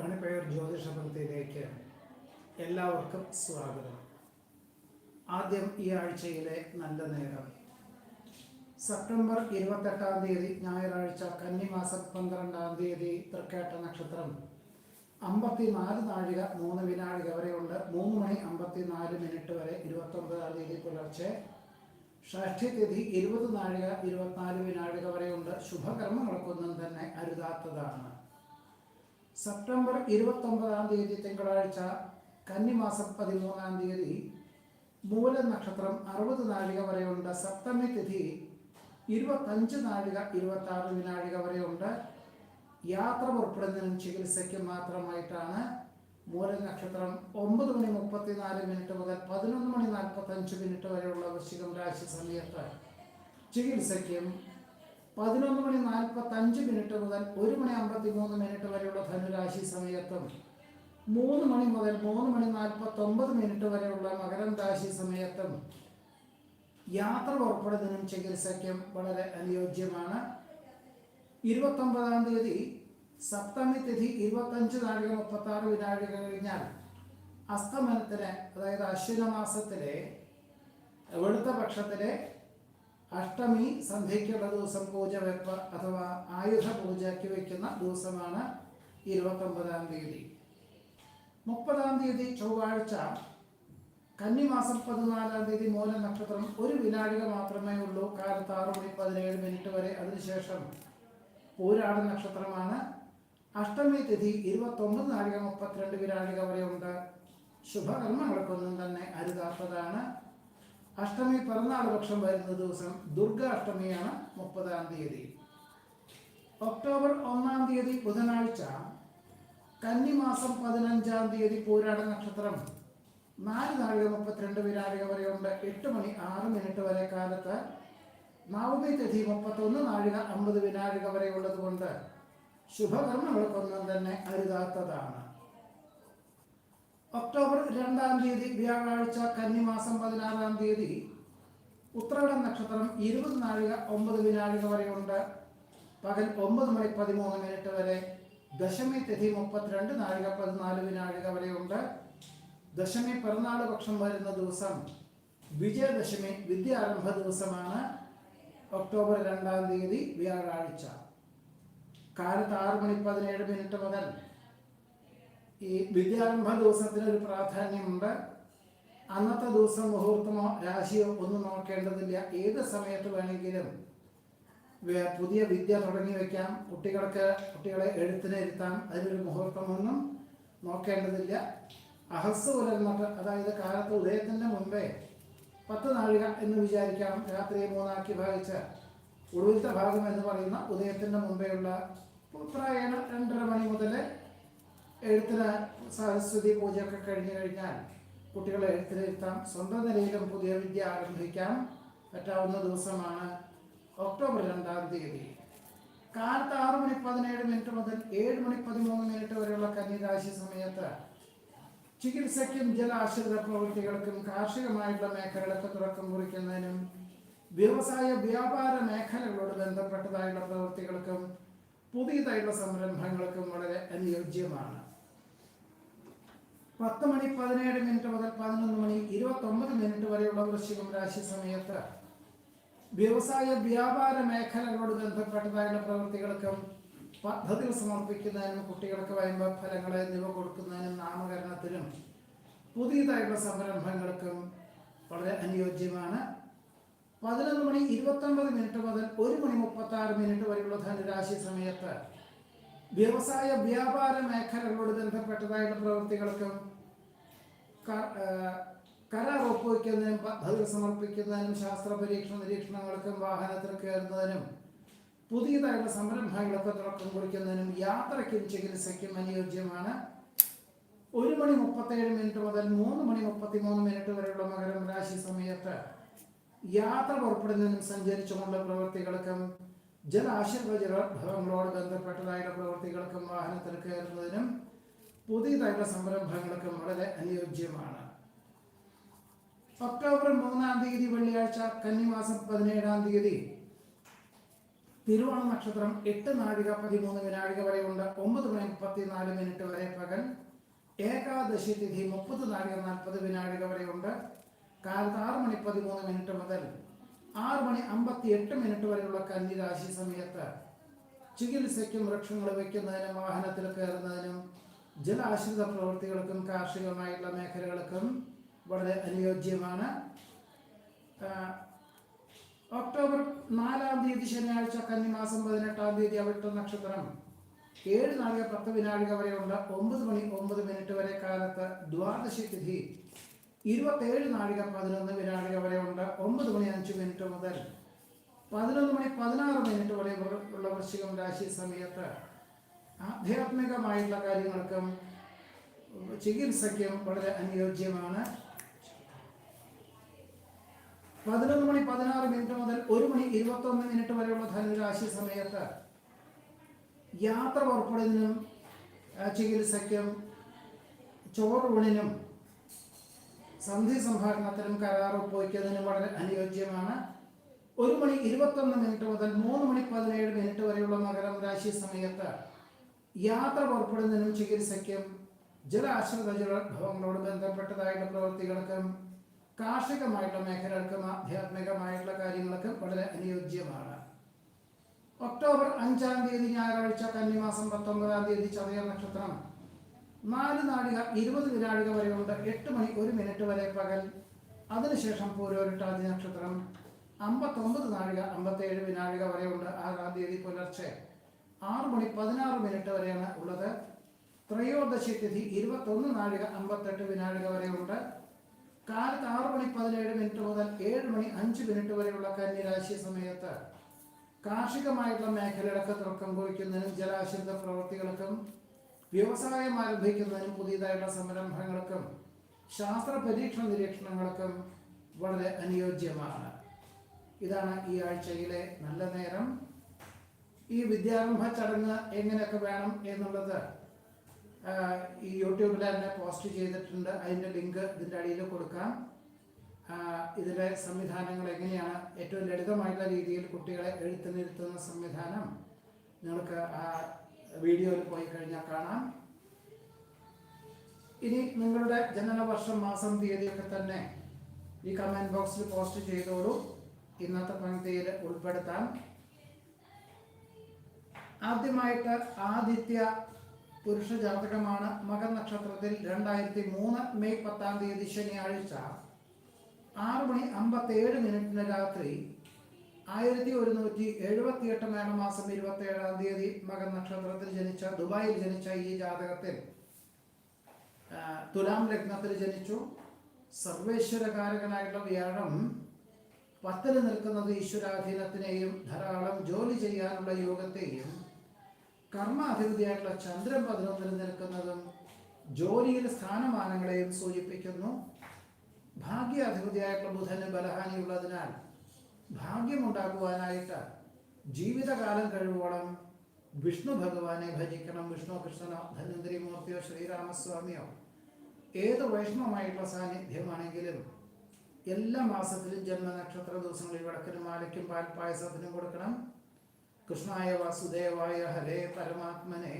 കണിപ്പയർ ജ്യോതിഷപുരത്തിലേക്ക് എല്ലാവർക്കും സ്വാഗതം. ആദ്യം ഈ ആഴ്ചയിലെ നല്ല നേരം. സെപ്റ്റംബർ ഇരുപത്തെട്ടാം തീയതി ഞായറാഴ്ച കന്നിമാസം പന്ത്രണ്ടാം തീയതി തൃക്കേട്ട നക്ഷത്രം. അമ്പത്തിനാല് നാഴിക മൂന്ന് വിനാഴിക വരെയുണ്ട് മൂന്ന് മണി അമ്പത്തിനാല് മിനിറ്റ് വരെ ഇരുപത്തൊമ്പതാം തീയതി പുലർച്ചെ. ഷഷ്ഠിതിഥി ഇരുപത് നാഴിക ഇരുപത്തിനാല് വിനാഴിക വരെയുണ്ട് ശുഭകർമ്മങ്ങൾക്കൊന്നും തന്നെ അരുതാത്തതാണ്. സെപ്റ്റംബർ ഇരുപത്തൊമ്പതാം തീയതി തിങ്കളാഴ്ച കന്നിമാസം പതിമൂന്നാം തീയതി മൂല നക്ഷത്രം അറുപത് നാഴിക വരെയുണ്ട്. സപ്തമി തിഥി ഇരുപത്തഞ്ച് നാഴിക ഇരുപത്തി ആറ് വിനാഴിക വരെയുണ്ട്. യാത്ര പുറപ്പെടുന്നതിനും ചികിത്സയ്ക്കും മാത്രമായിട്ടാണ് മൂല നക്ഷത്രം ഒമ്പത് മണി മുപ്പത്തിനാല് മിനിറ്റ് മുതൽ പതിനൊന്ന് മണി നാൽപ്പത്തഞ്ച് മിനിറ്റ് വരെയുള്ള വൃശ്ചികം രാശി സമയത്ത് ചികിത്സയ്ക്കും പതിനൊന്ന് മണി നാൽപ്പത്തഞ്ച് മിനിറ്റ് മുതൽ ഒരു മണി അമ്പത്തി മൂന്ന് മിനിറ്റ് വരെയുള്ള ധനുരാശി സമയത്തും മൂന്ന് മണി മുതൽ മൂന്ന് മണി നാൽപ്പത്തൊമ്പത് മിനിറ്റ് വരെയുള്ള മകരം രാശി സമയത്തും യാത്ര പുറപ്പെടുന്നതിനും ചികിത്സയ്ക്കും വളരെ അനുയോജ്യമാണ്. ഇരുപത്തൊമ്പതാം തീയതി സപ്തമി തിഥി ഇരുപത്തഞ്ച് നാഴിക മുപ്പത്തി ആറ് വിനാഴിക കഴിഞ്ഞാൽ അസ്തമനത്തിന് അതായത് അശ്വിന മാസത്തിലെ വെളുത്ത പക്ഷത്തിലെ അഷ്ടമി സന്ധ്യയ്ക്കുള്ള ദിവസം പൂജ വെപ്പ് അഥവാ ആയുധ പൂജയ്ക്ക് വയ്ക്കുന്ന ദിവസമാണ് ഇരുപത്തൊമ്പതാം തീയതി. മുപ്പതാം തീയതി ചൊവ്വാഴ്ച കന്നിമാസം പതിനാലാം തീയതി മൂല നക്ഷത്രം ഒരു വിനാഴിക മാത്രമേ ഉള്ളൂ. കാലത്ത് ആറ് മണി പതിനേഴ് മിനിറ്റ് വരെ. അതിനുശേഷം പൂരാട നക്ഷത്രമാണ്. അഷ്ടമി തിഥി ഇരുപത്തൊമ്പത് നാഴിക മുപ്പത്തിരണ്ട് വിനാഴിക ഉണ്ട് ശുഭകർമ്മങ്ങൾക്കൊന്നും തന്നെ അരുതാത്തതാണ്. അഷ്ടമി പിറന്നാൾ പക്ഷം വരുന്ന ദിവസം ദുർഗ അഷ്ടമിയാണ് മുപ്പതാം തീയതി. ഒക്ടോബർ ഒന്നാം തീയതി ബുധനാഴ്ച കന്നിമാസം പതിനഞ്ചാം തീയതി പൂരാട നക്ഷത്രം. നാല് നാഴിക മുപ്പത്തിരണ്ട് വരെ ഉണ്ട് എട്ട് മണി ആറ് മിനിറ്റ് വരെ കാലത്ത്. നവമി തിഥി മുപ്പത്തൊന്ന് നാഴിക അമ്പത് വിനാഴിക വരെ ഉള്ളതുകൊണ്ട് ശുഭകർമ്മങ്ങൾക്കൊന്നും തന്നെ അരുതാത്തതാണ്. ഒക്ടോബർ രണ്ടാം തീയതി വ്യാഴാഴ്ച കന്നിമാസം പതിനാറാം തീയതി ഉത്രകട നക്ഷത്രം ഇരുപത് നാഴിക ഒമ്പത് വിനാഴിക വരെയുണ്ട്. പകൽ ഒമ്പത് മണി പതിമൂന്ന് മിനിറ്റ് വരെ. ദശമി തിഥി മുപ്പത്തിരണ്ട് നാഴിക പതിനാല് വിനാഴിക വരെയുണ്ട്. ദശമി പിറന്നാൾ പക്ഷം വരുന്ന ദിവസം വിജയദശമി വിദ്യാരംഭ ദിവസമാണ്. ഒക്ടോബർ രണ്ടാം തീയതി വ്യാഴാഴ്ച. കാലത്ത് ആറ് മണി പതിനേഴ് മിനിറ്റ് മുതൽ ഈ വിദ്യാരംഭ ദിവസത്തിന് ഒരു പ്രാധാന്യമുണ്ട്. അന്നത്തെ ദിവസം മുഹൂർത്തമോ രാശിയോ ഒന്നും നോക്കേണ്ടതില്ല. ഏത് സമയത്ത് വേണമെങ്കിലും പുതിയ വിദ്യ തുടങ്ങി വെക്കാം. കുട്ടികൾക്ക് കുട്ടികളെ എഴുത്തിനിരുത്താം അതിനൊരു മുഹൂർത്തമൊന്നും നോക്കേണ്ടതില്ല. അഹസ് പുലർന്നിട്ട് അതായത് കാലത്ത് ഉദയത്തിന് മുമ്പേ പത്ത് നാഴിക എന്ന് വിചാരിക്കാം രാത്രി മൂന്നാക്കി ഭാഗിച്ച് ഒടുവിലത്തെ ഭാഗം എന്ന് പറയുന്ന ഉദയത്തിന്റെ മുമ്പെയുള്ള പ്രായണ രണ്ടര മണി മുതൽ എഴുത്തിന് സരസ്വതി പൂജയൊക്കെ കഴിഞ്ഞു കഴിഞ്ഞാൽ കുട്ടികളെ എഴുത്തിലിരുത്താം. സ്വന്തം നിലയിലും പുതിയ വിദ്യ ആരംഭിക്കാം. പറ്റാവുന്ന ദിവസമാണ് ഒക്ടോബർ രണ്ടാം തീയതി. കാലത്ത് ആറ് മണി പതിനേഴ് മിനിറ്റ് മുതൽ ഏഴ് മണി പതിമൂന്ന് മിനിറ്റ് വരെയുള്ള കന്നിരാശി സമയത്ത് ചികിത്സയ്ക്കും ജലാശ്രിത പ്രവൃത്തികൾക്കും കാർഷികമായിട്ടുള്ള മേഖലകളൊക്കെ തുറക്കം കുറിക്കുന്നതിനും വ്യവസായ വ്യാപാര മേഖലകളോട് ബന്ധപ്പെട്ടതായുള്ള പ്രവൃത്തികൾക്കും പുതിയതായിട്ടുള്ള സംരംഭങ്ങൾക്കും വളരെ അനുയോജ്യമാണ്. പത്ത് മണി പതിനേഴ് മിനിറ്റ് മുതൽ പതിനൊന്ന് മണി ഇരുപത്തൊമ്പത് മിനിറ്റ് വരെയുള്ള വൃശ്ചികം രാശി സമയത്ത് വ്യവസായ വ്യാപാര മേഖലകളോട് ബന്ധപ്പെട്ടതായുള്ള പ്രവൃത്തികൾക്കും പദ്ധതികൾ സമർപ്പിക്കുന്നതിനും കുട്ടികൾക്ക് വരുമ്പ ഫലങ്ങൾ എന്നിവ കൊടുക്കുന്നതിനും നാമകരണത്തിനും പുതിയതായിട്ടുള്ള സംരംഭങ്ങൾക്കും വളരെ അനുയോജ്യമാണ്. പതിനൊന്ന് മണി ഇരുപത്തൊമ്പത് മിനിറ്റ് മുതൽ ഒരു മണി മുപ്പത്തി ആറ് മിനിറ്റ് വരെയുള്ള ധനുരാശി സമയത്ത് വ്യവസായ വ്യാപാര മേഖലകളോട് ബന്ധപ്പെട്ടതായുള്ള പ്രവൃത്തികൾക്കും കരാർ ഒപ്പുവയ്ക്കുന്നതിനും ഭദ്ര സമർപ്പിക്കുന്നതിനും ശാസ്ത്ര പരീക്ഷണ നിരീക്ഷണങ്ങൾക്കും വാഹനത്തിൽ കയറുന്നതിനും പുതിയതായുള്ള സംരംഭങ്ങളൊക്കെ തുടക്കം കുറിക്കുന്നതിനും യാത്രയ്ക്കും ചികിത്സയ്ക്കും അനുയോജ്യമാണ്. ഒരു മണി മുപ്പത്തേഴ് മിനിറ്റ് മുതൽ മൂന്ന് മണി മുപ്പത്തി മൂന്ന് മിനിറ്റ് വരെയുള്ള മകരം രാശി സമയത്ത് യാത്ര പുറപ്പെടുന്നതിനും സഞ്ചരിച്ചുകൊണ്ടുള്ള പ്രവൃത്തികൾക്കും ജലാശീർവ ജലഭവങ്ങളോട് ബന്ധപ്പെട്ടതായുള്ള പ്രവൃത്തികൾക്കും വാഹനത്തിൽ കയറുന്നതിനും പുതിയതായുള്ള സംരംഭങ്ങൾക്കും വളരെ അനുയോജ്യമാണ്. ഒക്ടോബർ മൂന്നാം തീയതി വെള്ളിയാഴ്ച കന്നിമാസം പതിനേഴാം തീയതി. തിരുവോണ നക്ഷത്രം എട്ട് നാഴിക പതിമൂന്ന് വിനാഴിക വരെ ഉണ്ട് ഒമ്പത് മണി മുപ്പത്തിനാല് മിനിറ്റ് വരെ പകൽ. ഏകാദശി തിഥി മുപ്പത് നാഴിക നാൽപ്പത് വിനാഴിക വരെ ഉണ്ട് കാലത്ത് ആറ് മണി പതിമൂന്ന് മിനിറ്റ് മുതൽ ആറ് മണി അമ്പത്തി എട്ട് മിനിറ്റ് വരെയുള്ള കന്നിരാശി സമയത്ത് ചികിത്സയ്ക്കും വൃക്ഷങ്ങൾ വയ്ക്കുന്നതിനും വാഹനത്തിൽ കയറുന്നതിനും ജലാശ്രിത പ്രവൃത്തികൾക്കും കാർഷികമായിട്ടുള്ള മേഖലകൾക്കും വളരെ അനുയോജ്യമാണ്. ഒക്ടോബർ നാലാം തീയതി ശനിയാഴ്ച കന്നിമാസം പതിനെട്ടാം തീയതി അവിട്ട നക്ഷത്രം. ഏഴ് നാഴിക പത്ത് വിനാഴിക വരെയുള്ള ഒമ്പത് മണി ഒമ്പത് മിനിറ്റ് വരെ കാലത്ത് ദ്വാദശി തിഥി. ഇരുപത്തേഴ് നാഴിക പതിനൊന്ന് വിനാഴിക വരെയുണ്ട് ഒമ്പത് മണി അഞ്ച് മിനിറ്റ് മുതൽ പതിനൊന്ന് മണി പതിനാറ് മിനിറ്റ് വരെ ഉള്ള വൃശ്ചികം രാശി സമയത്ത് ആധ്യാത്മികമായിട്ടുള്ള കാര്യങ്ങൾക്കും ചികിത്സയ്ക്കും വളരെ അനുയോജ്യമാണ്. പതിനൊന്ന് മണി പതിനാറ് മിനിറ്റ് മുതൽ ഒരു മണി ഇരുപത്തൊന്ന് മിനിറ്റ് വരെയുള്ള ധനുരാശി സമയത്ത് യാത്ര പുറപ്പെടുന്നതിനും ചികിത്സയ്ക്കും ചോറൂണിനും സന്ധി സംഭാഷണത്തിനും കരാർ ഒപ്പുവയ്ക്കുന്നതിനും വളരെ അനുയോജ്യമാണ്. ഒരു മണി ഇരുപത്തൊന്ന് മിനിറ്റ് മുതൽ മൂന്ന് മണി പതിനേഴ് മിനിറ്റ് വരെയുള്ള മകരം രാശി സമയത്ത് യാത്ര പുറപ്പെടുന്നതിനും ചികിത്സയ്ക്കും ജലാശ്രിത ജലഭവങ്ങളോട് ബന്ധപ്പെട്ടതായിട്ടുള്ള പ്രവൃത്തികൾക്കും കാർഷികമായിട്ടുള്ള മേഖലകൾക്കും ആധ്യാത്മികമായിട്ടുള്ള കാര്യങ്ങൾക്കും വളരെ അനുയോജ്യമാണ്. ഒക്ടോബർ അഞ്ചാം തീയതി ഞായറാഴ്ച കന്നിമാസം പത്തൊമ്പതാം തീയതി ചതയ നക്ഷത്രം. നാല് നാഴിക ഇരുപത് വിനാഴിക വരെയുണ്ട്. എട്ട് മണി ഒരു മിനിറ്റ് വരെ പകൽ. അതിനുശേഷം പൂരോരുട്ടാതി നക്ഷത്രം. അമ്പത്തൊമ്പത് നാഴിക അമ്പത്തേഴ് വിനാഴിക വരെയുണ്ട് ആറാം തീയതി പുലർച്ചെ. ആറ് മണി പതിനാറ് മിനിറ്റ് വരെയാണ് ഉള്ളത്. ത്രയോദശി തിഥി ഇരുപത്തൊന്ന് നാഴിക അമ്പത്തെട്ട് വിനാഴിക വരെയുണ്ട്. കാലത്ത് ആറ് മണി പതിനേഴ് മിനിറ്റ് മുതൽ ഏഴ് മണി അഞ്ച് മിനിറ്റ് വരെയുള്ള കന്യരാശി സമയത്ത് കാർഷികമായിട്ടുള്ള മേഖലകളൊക്കെ തുടക്കം കുറിക്കുന്നതിനും ജലാശ്രിത പ്രവൃത്തികൾക്കും വ്യവസായം ആരംഭിക്കുന്നതിനും പുതിയതായിട്ടുള്ള സംരംഭങ്ങൾക്കും ശാസ്ത്ര പരീക്ഷണ നിരീക്ഷണങ്ങൾക്കും വളരെ അനുയോജ്യമാണ്. ഇതാണ് ഈ ആഴ്ചയിലെ നല്ല നേരം. ഈ വിദ്യാരംഭ ചടങ്ങ് എങ്ങനെയൊക്കെ വേണം എന്നുള്ളത് ഈ യൂട്യൂബിൽ തന്നെ പോസ്റ്റ് ചെയ്തിട്ടുണ്ട്. അതിന്റെ ലിങ്ക് ഇതിന്റെ അടിയിൽ കൊടുക്കാം. ഇതിലെ സംവിധാനങ്ങൾ എങ്ങനെയാണ്? ഏറ്റവും ലളിതമായിട്ടുള്ള രീതിയിൽ കുട്ടികളെ എഴുത്തിനിരുത്തുന്ന സംവിധാനം നിങ്ങൾക്ക് ആ വീഡിയോയിൽ പോയി കഴിഞ്ഞാൽ കാണാം. ഇനി നിങ്ങളുടെ ജനന വർഷം മാസം തീയതിയൊക്കെ തന്നെ ഈ കമന്റ് ബോക്സിൽ പോസ്റ്റ് ചെയ്തോളൂ. ഇന്നത്തെ പങ്ക്തിയിൽ ഉൾപ്പെടുത്താം. ആദ്യമായിട്ട് ആദിത്യ പുരുഷ ജാതകമാണ് മകൻ നക്ഷത്രത്തിൽ രണ്ടായിരത്തി മൂന്ന് മെയ് പത്താം തീയതി ശനിയാഴ്ച ആറ് മണി അമ്പത്തേഴ് മിനിറ്റിന് രാത്രി ആയിരത്തി ഒരുന്നൂറ്റി എഴുപത്തിയെട്ട് മേടമാസം ഇരുപത്തി ഏഴാം തീയതി മകൻ നക്ഷത്രത്തിൽ ജനിച്ച ദുബായിൽ ജനിച്ച ഈ ജാതകത്തിൽ തുലാം ലഗ്നത്തിൽ ജനിച്ചു. സർവേശ്വരകാരകനായിട്ടുള്ള വ്യാഴം പത്തിൽ നിൽക്കുന്നത് ഈശ്വരാധീനത്തിനെയും ധാരാളം ജോലി ചെയ്യാനുള്ള യോഗത്തെയും കർമാധിപതിയായിട്ടുള്ള ചന്ദ്രൻ പതിനൊന്നിൽ നിൽക്കുന്നതും ജോലിയിൽ സ്ഥാനമാനങ്ങളെയും സൂചിപ്പിക്കുന്നു. ഭാഗ്യ ഭാഗ്യാധിപതിയായിട്ടുള്ള ബുധന് ബലഹാനിയുള്ളതിനാൽ ഭാഗ്യമുണ്ടാക്കുവാനായിട്ട് ജീവിതകാലം കഴിവോളം വിഷ്ണു ഭഗവാനെ ഭജിക്കണം. വിഷ്ണു കൃഷ്ണനോ ധന്വന്തരി മൂർത്തിയോ ശ്രീരാമസ്വാമിയോ ഏത് വൈഷ്ണവമായിട്ടുള്ള സാന്നിധ്യമാണെങ്കിലും എല്ലാ മാസത്തിലും ജന്മനക്ഷത്ര ദിവസങ്ങളിൽ വിളക്കിനും മാലയ്ക്കും പാൽപ്പായസത്തിനും കൊടുക്കണം. കൃഷ്ണായ വാസുദേവായ ഹരേ പരമാത്മനെ.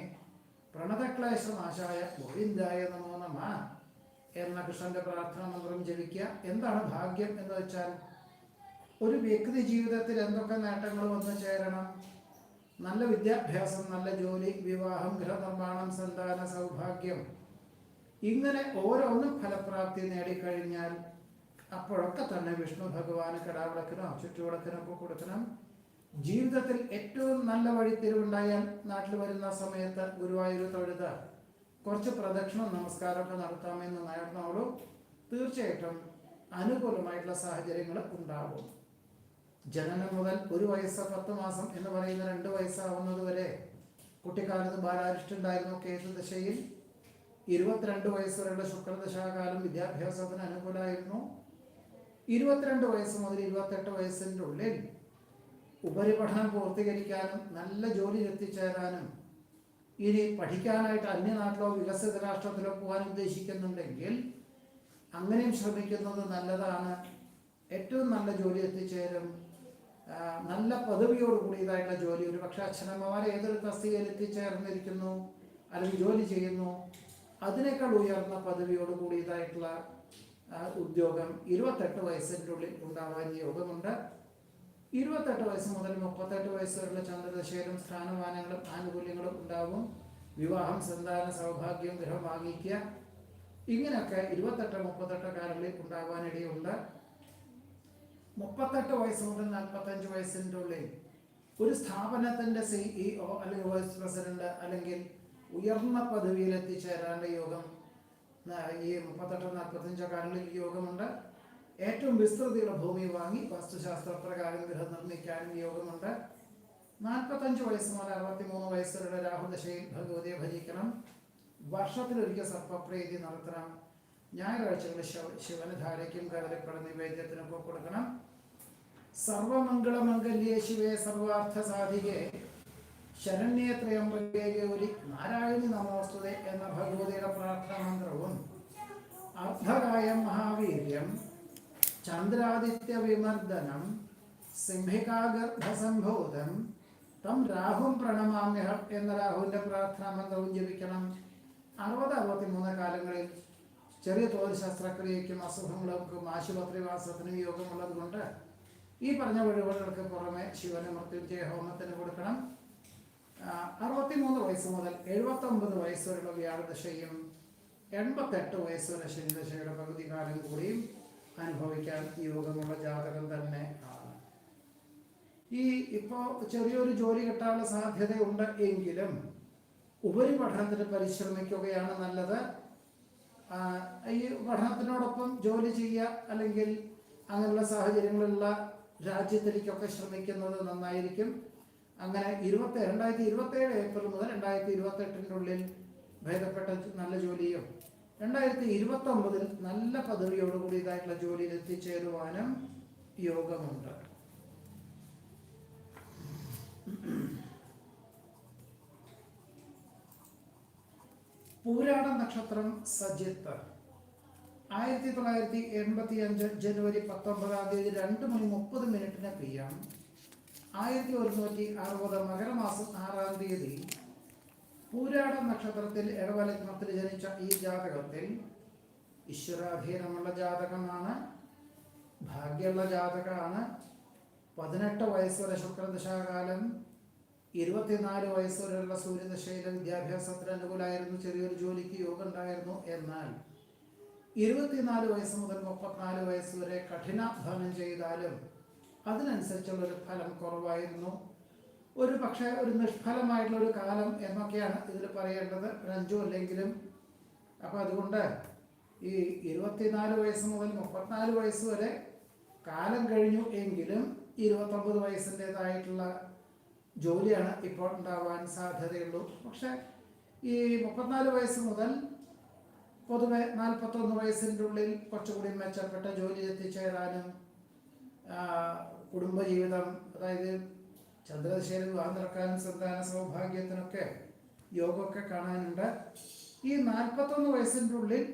പ്രണതക്ലേശനാശായ ഗോവിന്ദായ നമോ നമ എന്ന കൃഷ്ണന്റെ പ്രാർത്ഥന മന്ത്രം ജപിക്കുക. എന്താണ് ഭാഗ്യം എന്ന് വെച്ചാൽ ഒരു വ്യക്തി ജീവിതത്തിൽ എന്തൊക്കെ നേട്ടങ്ങൾ വന്നു ചേരണം. നല്ല വിദ്യാഭ്യാസം നല്ല ജോലി വിവാഹം ഗൃഹനിർമ്മാണം സന്താന സൗഭാഗ്യം. ഇങ്ങനെ ഓരോന്നും ഫലപ്രാപ്തി നേടിക്കഴിഞ്ഞാൽ അപ്പോഴൊക്കെ തന്നെ വിഷ്ണു ഭഗവാന് കടാവിളക്കിനോ ചുറ്റുവിളക്കിനോ ഒക്കെ കൊടുക്കണം. ജീവിതത്തിൽ ഏറ്റവും നല്ല വഴിത്തിരിവുണ്ടായാൽ നാട്ടിൽ വരുന്ന സമയത്ത് ഗുരുവായൂർ തൊഴുത കുറച്ച് പ്രദക്ഷിണം നമസ്കാരമൊക്കെ നടത്താമെന്ന് നേർന്നോളൂ തീർച്ചയായിട്ടും അനുകൂലമായിട്ടുള്ള സാഹചര്യങ്ങൾ ഉണ്ടാവും ജനനം മുതൽ ഒരു വയസ്സ് പത്ത് മാസം എന്ന് പറയുന്ന രണ്ട് വയസ്സാവുന്നത് വരെ കുട്ടിക്കാലത്ത് ബാലാരിഷ്ടുണ്ടായിരുന്നു കേതു ദശയിൽ ഇരുപത്തിരണ്ട് വയസ്സ് വരെയുള്ള ശുക്രദശാകാലം വിദ്യാഭ്യാസത്തിന് അനുകൂലമായിരുന്നു. ഇരുപത്തിരണ്ട് വയസ്സ് മുതൽ ഇരുപത്തെട്ട് വയസ്സിന്റെ ഉള്ളിൽ ഉപരിപഠനം പൂർത്തീകരിക്കാനും നല്ല ജോലിയിൽ എത്തിച്ചേരാനും ഇനി പഠിക്കാനായിട്ട് അന്യനാട്ടിലോ വികസിത രാഷ്ട്രത്തിലോ പോകാൻ ഉദ്ദേശിക്കുന്നുണ്ടെങ്കിൽ അങ്ങനെയും ശ്രമിക്കുന്നത് നല്ലതാണ്. ഏറ്റവും നല്ല ജോലി എത്തിച്ചേരും. നല്ല പദവിയോട് കൂടിയതായിട്ടുള്ള ജോലി. ഒരു പക്ഷേ അച്ഛനമ്മമാരെ ഏതൊരു തസ്തികയിൽ എത്തിച്ചേർന്നിരിക്കുന്നു അല്ലെങ്കിൽ ജോലി ചെയ്യുന്നു അതിനേക്കാൾ ഉയർന്ന പദവിയോട് കൂടിയതായിട്ടുള്ള ഉദ്യോഗം ഇരുപത്തെട്ട് വയസ്സിന്റെ ഉള്ളിൽ ഉണ്ടാവാൻ യോഗമുണ്ട്. ഇരുപത്തെട്ട് വയസ്സ് മുതൽ മുപ്പത്തെട്ട് വയസ്സ് വരെയുള്ള ചന്ദ്രദശയിലും സ്ഥാനമാനങ്ങളും ആനുകൂല്യങ്ങളും ഉണ്ടാവും. വിവാഹം സന്താന സൗഭാഗ്യം ഗൃഹം വാങ്ങിക്കുക. ഇങ്ങനെയൊക്കെ ഇരുപത്തെട്ട് മുപ്പത്തെട്ട് കാലങ്ങളിൽ ഉണ്ടാകാനിടയുണ്ട് മുപ്പത്തെട്ട് വയസ്സ് മുതൽ നാൽപ്പത്തഞ്ച് വയസ്സിന്റെ ഉള്ളിൽ ഒരു സ്ഥാപനത്തിന്റെ സിഇഒ അല്ലെങ്കിൽ വൈസ് പ്രസിഡന്റ് അല്ലെങ്കിൽ ഉയർന്ന പദവിയിൽ എത്തിച്ചേരാനുള്ള യോഗം ഈ മുപ്പത്തെട്ട് നാൽപ്പത്തഞ്ചോ കാലങ്ങളിൽ യോഗമുണ്ട്. ഏറ്റവും വിസ്തൃതിയുള്ള ഭൂമി വാങ്ങി വസ്തുശാസ്ത്ര പ്രകാരം ഗൃഹം നിർമ്മിക്കാനും യോഗമുണ്ട്. നാൽപ്പത്തഞ്ച് വയസ്സ് മുതൽ അറുപത്തിമൂന്ന് വരെ രാഹുദശയിൽ ഭഗവതിയെ ഭജിക്കണം. വർഷത്തിലൊരിക്കൽ സർപ്പപ്രീതി നടത്തണം. ഞായറാഴ്ചകളിൽ ശിവ ശിവന് ധാരയ്ക്കും കരളിപ്പട നിവേദ്യത്തിനൊക്കെ കൊടുക്കണം. സർവമംഗളമംഗല്യേ ശിവേ സർവാർത്ഥ സാധികെ ശരണ്യേ ത്രയംബകേ നാരായണി നമോസ്തുതേ എന്ന ഭഗവതിയുടെ പ്രാർത്ഥന മന്ത്രവും അർദ്ധകായം മഹാവീര്യം ചന്ദ്രാദിത്യ വിമർദ്ദനം സിംഹികാഗർഭസംഭൂതം തം രാഹും പ്രണമാമ്യഹം എന്ന രാഹുവിന്റെ പ്രാർത്ഥനാ മന്ത്രവും ജപിക്കണം. അറുപത് അറുപത്തിമൂന്ന് കാലങ്ങളിൽ ചെറിയ തോതിൽ ശസ്ത്രക്രിയയ്ക്കും അസുഖങ്ങൾക്കും ആശുപത്രിവാസത്തിനും യോഗമുള്ളത് കൊണ്ട് ഈ പറഞ്ഞ വഴിപാടുകൾക്ക് പുറമെ ശിവന് മൃത്യുഞ്ജയ ഹോമത്തിന് കൊടുക്കണം അറുപത്തിമൂന്ന് വയസ്സ് മുതൽ എഴുപത്തൊമ്പത് വയസ്സ് വരെയുള്ള വ്യാഴദശയും എൺപത്തെട്ട് വയസ്സ് വരെ ശനിദശയുടെ പകുതി കാലം കൂടിയും അനുഭവിക്കാൻ യോഗമുള്ള ജാതകം തന്നെ ആണ് ഈ ഇപ്പോ ചെറിയൊരു ജോലി കിട്ടാനുള്ള സാധ്യതയുണ്ട് എങ്കിലും ഉപരിപഠനത്തിന് പരിശ്രമിക്കുകയാണ് നല്ലത്. ഈ പഠനത്തിനോടൊപ്പം ജോലി ചെയ്യുക അല്ലെങ്കിൽ അങ്ങനെയുള്ള സാഹചര്യങ്ങളുള്ള രാജ്യത്തിലേക്കൊക്കെ ശ്രമിക്കുന്നത് നന്നായിരിക്കും. അങ്ങനെ ഇരുപത്തി രണ്ടായിരത്തി ഇരുപത്തി ഏഴ് ഏപ്രിൽ മുതൽ രണ്ടായിരത്തി ഇരുപത്തി എട്ടിന്റെ ഉള്ളിൽ ഭേദപ്പെട്ട നല്ല ജോലിയും രണ്ടായിരത്തി ഇരുപത്തി ഒമ്പതിൽ നല്ല പദവിയോടുകൂടിയതായിട്ടുള്ള ജോലിയിൽ എത്തിച്ചേരുവാനും യോഗമുണ്ട്. പൂരാട നക്ഷത്രം സജിത്ത് ആയിരത്തി തൊള്ളായിരത്തി എൺപത്തി അഞ്ച് ജനുവരി പത്തൊമ്പതാം തീയതി രണ്ട് മണി മുപ്പത് മിനിറ്റിന് പി എം. ആയിരത്തി ഒരുന്നൂറ്റി അറുപത് മകരമാസം ആറാം തീയതി പൂരാട നക്ഷത്രത്തിൽ ഇടവലഗ്നത്തിൽ ജനിച്ച ഈ ജാതകത്തിൽ ഈശ്വരാധീനമുള്ള ജാതകമാണ് ഭാഗ്യമുള്ള ജാതകമാണ്. പതിനെട്ട് വയസ്സ് ശുക്രദശാകാലം ഇരുപത്തിനാല് വയസ്സ് വരെയുള്ള സൂര്യദശയിലെ വിദ്യാഭ്യാസത്തിന് അനുകൂലമായിരുന്നു ചെറിയൊരു ജോലിക്ക് യോഗം ഉണ്ടായിരുന്നു. എന്നാൽ ഇരുപത്തിനാല് വയസ്സ് മുതൽ മുപ്പത്തിനാല് വയസ്സ് വരെ കഠിനാധ്വാനം ചെയ്താലും അതിനനുസരിച്ചുള്ള ഒരു ഫലം കുറവായിരുന്നു. ഒരു പക്ഷേ ഒരു നിഷ്ഫലമായിട്ടുള്ള ഒരു കാലം എന്നൊക്കെയാണ് ഇതിൽ പറയേണ്ടത് രഞ്ജു അല്ലെങ്കിലും. അപ്പോൾ അതുകൊണ്ട് ഈ ഇരുപത്തിനാല് വയസ്സ് മുതൽ മുപ്പത്തിനാല് വയസ്സ് വരെ കാലം കഴിഞ്ഞു എങ്കിലും ഇരുപത്തൊമ്പത് വയസ്സിന്റെതായിട്ടുള്ള ജോലിയാണ് ഇപ്പോൾ ഉണ്ടാവാൻ സാധ്യതയുള്ളൂ. പക്ഷേ ഈ മുപ്പത്തിനാല് വയസ്സ് മുതൽ പൊതുവെ നാൽപ്പത്തൊന്ന് വയസ്സിന്റെ ഉള്ളിൽ കുറച്ചുകൂടി മെച്ചപ്പെട്ട ജോലി എത്തിച്ചേരാനും കുടുംബജീവിതം അതായത് ചന്ദ്രദശയിൽ വിവാഹം നടക്കാനും സന്താന സൗഭാഗ്യത്തിനൊക്കെ യോഗമൊക്കെ കാണാനുണ്ട്. ഈ നാൽപ്പത്തൊന്ന് വയസ്സിന്റെ ഉള്ളിൽ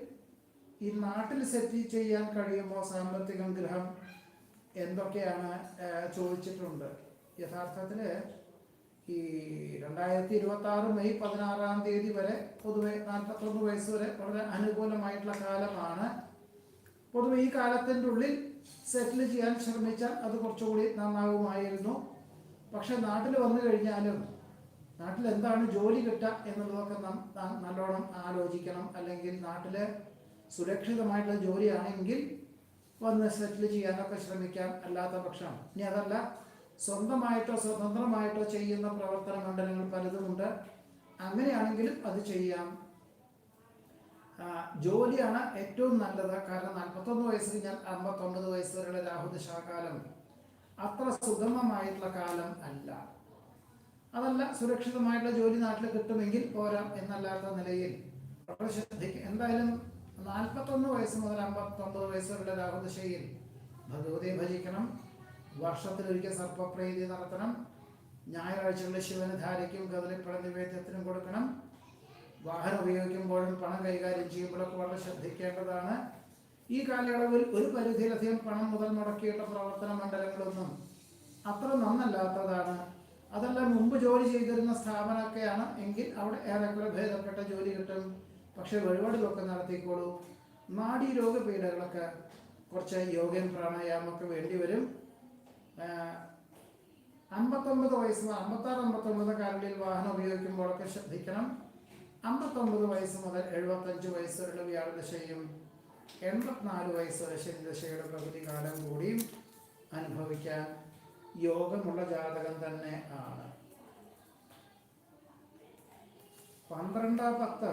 ഈ നാട്ടിൽ സെറ്റിൽ ചെയ്യാൻ കഴിയുമ്പോൾ സാമ്പത്തികം ഗ്രഹം എന്തൊക്കെയാണ് ചോദിച്ചിട്ടുണ്ട്. യഥാർത്ഥത്തിൽ ഈ രണ്ടായിരത്തി ഇരുപത്തി ആറ് മെയ് പതിനാറാം തീയതി വരെ പൊതുവെ നാൽപ്പത്തൊന്ന് വയസ്സ് വരെ വളരെ അനുകൂലമായിട്ടുള്ള കാലമാണ്. പൊതുവെ ഈ കാലത്തിന്റെ ഉള്ളിൽ സെറ്റിൽ ചെയ്യാൻ ശ്രമിച്ചാൽ അത് കുറച്ചുകൂടി നന്നാവുമായിരുന്നു. പക്ഷെ നാട്ടിൽ വന്നു കഴിഞ്ഞാലും നാട്ടിൽ എന്താണ് ജോലി കിട്ടുക എന്നുള്ളതൊക്കെ നാം നല്ലോണം ആലോചിക്കണം. അല്ലെങ്കിൽ നാട്ടിൽ സുരക്ഷിതമായിട്ടുള്ള ജോലിയാണെങ്കിൽ വന്ന് സെറ്റിൽ ചെയ്യാനൊക്കെ ശ്രമിക്കാം അല്ലാത്ത പക്ഷം. ഇനി അതല്ല സ്വന്തമായിട്ടോ സ്വതന്ത്രമായിട്ടോ ചെയ്യുന്ന പ്രവർത്തന മണ്ഡലങ്ങൾ പലതുമുണ്ട്. അങ്ങനെയാണെങ്കിലും അത് ചെയ്യാം. ജോലിയാണ് ഏറ്റവും നല്ലത്. കാരണം നാൽപ്പത്തൊന്ന് വയസ്സിൽ ഞാൻ അമ്പത്തൊമ്പത് വയസ്സ് വരെയുള്ള രാഹുദശാകാലം അത്ര സുഗമമായിട്ടുള്ള കാലം അല്ല. അതല്ല സുരക്ഷിതമായിട്ടുള്ള ജോലി നാട്ടിൽ കിട്ടുമെങ്കിൽ പോരാം എന്നല്ലാത്ത നിലയിൽ എന്തായാലും നാൽപ്പത്തൊന്ന് വയസ്സ് മുതൽ അമ്പത്തൊമ്പത് വയസ്സ് വരെയുള്ള രാഹുദശയിൽ ഭഗവതിയെ ഭജിക്കണം. വർഷത്തിലൊരിക്കൽ സർപ്പപ്രീതി നടത്തണം. ഞായറാഴ്ചകളിൽ ശിവന് ധാരയ്ക്കും കതിലിപ്പഴ നിവേദ്യത്തിനും കൊടുക്കണം. വാഹനം ഉപയോഗിക്കുമ്പോഴും പണം കൈകാര്യം ചെയ്യുമ്പോഴൊക്കെ വളരെ ശ്രദ്ധിക്കേണ്ടതാണ്. ഈ കാലയളവിൽ ഒരു പരിധിയിലധികം പണം മുതൽ മുടക്കിയിട്ട പ്രവർത്തന മണ്ഡലങ്ങളൊന്നും അത്ര നന്നല്ലാത്തതാണ്. അതെല്ലാം മുമ്പ് ജോലി ചെയ്തിരുന്ന സ്ഥാപനമൊക്കെയാണ് എങ്കിൽ അവിടെ ഏറെക്കുറെ ഭേദപ്പെട്ട ജോലി കിട്ടും. പക്ഷെ വഴിപാടുകളൊക്കെ നടത്തിക്കോളൂ. നാഡീ രോഗപീഠകളൊക്കെ കുറച്ച് യോഗയും പ്രാണായാമൊക്കെ വേണ്ടി വരും. അമ്പത്തൊമ്പത് വയസ്സ് അമ്പത്താറ് അമ്പത്തൊമ്പത് കാലങ്ങളിൽ വാഹനം ഉപയോഗിക്കുമ്പോഴൊക്കെ ശ്രദ്ധിക്കണം. അമ്പത്തൊമ്പത് വയസ്സ് മുതൽ എഴുപത്തഞ്ച് വയസ്സ് വരെയുള്ള വ്യാഴദശയും എൺപത്തിനാല് വയസ്സ് വരെ ശനിദശയുടെ പകുതി കാലം കൂടിയും അനുഭവിക്കാൻ യോഗമുള്ള ജാതകം തന്നെ ആണ്. പന്ത്രണ്ട് പത്ത്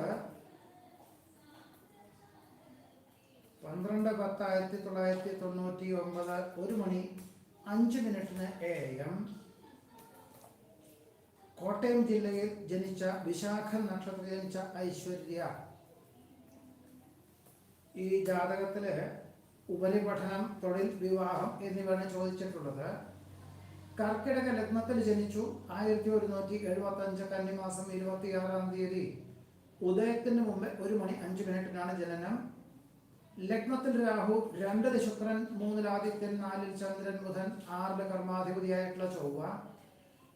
പന്ത്രണ്ട് പത്ത് ആയിരത്തി തൊള്ളായിരത്തി തൊണ്ണൂറ്റി ഒമ്പത് ഒരു മണി അഞ്ച് മിനിറ്റിന് എ എം കോട്ടയം ജില്ലയിൽ ജനിച്ച വിശാഖ നക്ഷത്രത്തിൽ ജനിച്ച ഐശ്വര്യ. ഈ ജാതകത്തിൽ ഉപരിപഠനം തൊഴിൽ വിവാഹം എന്നിവയാണ് ചോദിച്ചിട്ടുള്ളത്. കർക്കിടക ലഗ്നത്തിൽ ജനിച്ചു ആയിരത്തി ഒരുന്നൂറ്റി എഴുപത്തി അഞ്ച് കന്നിമാസം ഇരുപത്തിയാറാം തീയതി ഉദയത്തിന് മുമ്പ് ഒരു മണി അഞ്ച് മിനിറ്റിനാണ് ജനനം. ലഗ്നത്തിൽ രാഹു രണ്ടിൽ ശുക്രൻ മൂന്നിൽ ആദിത്യൻ നാലിൽ ചന്ദ്രൻ ബുധൻ ആറിൽ കർമാധിപതിയായിട്ടുള്ള ചൊവ്വ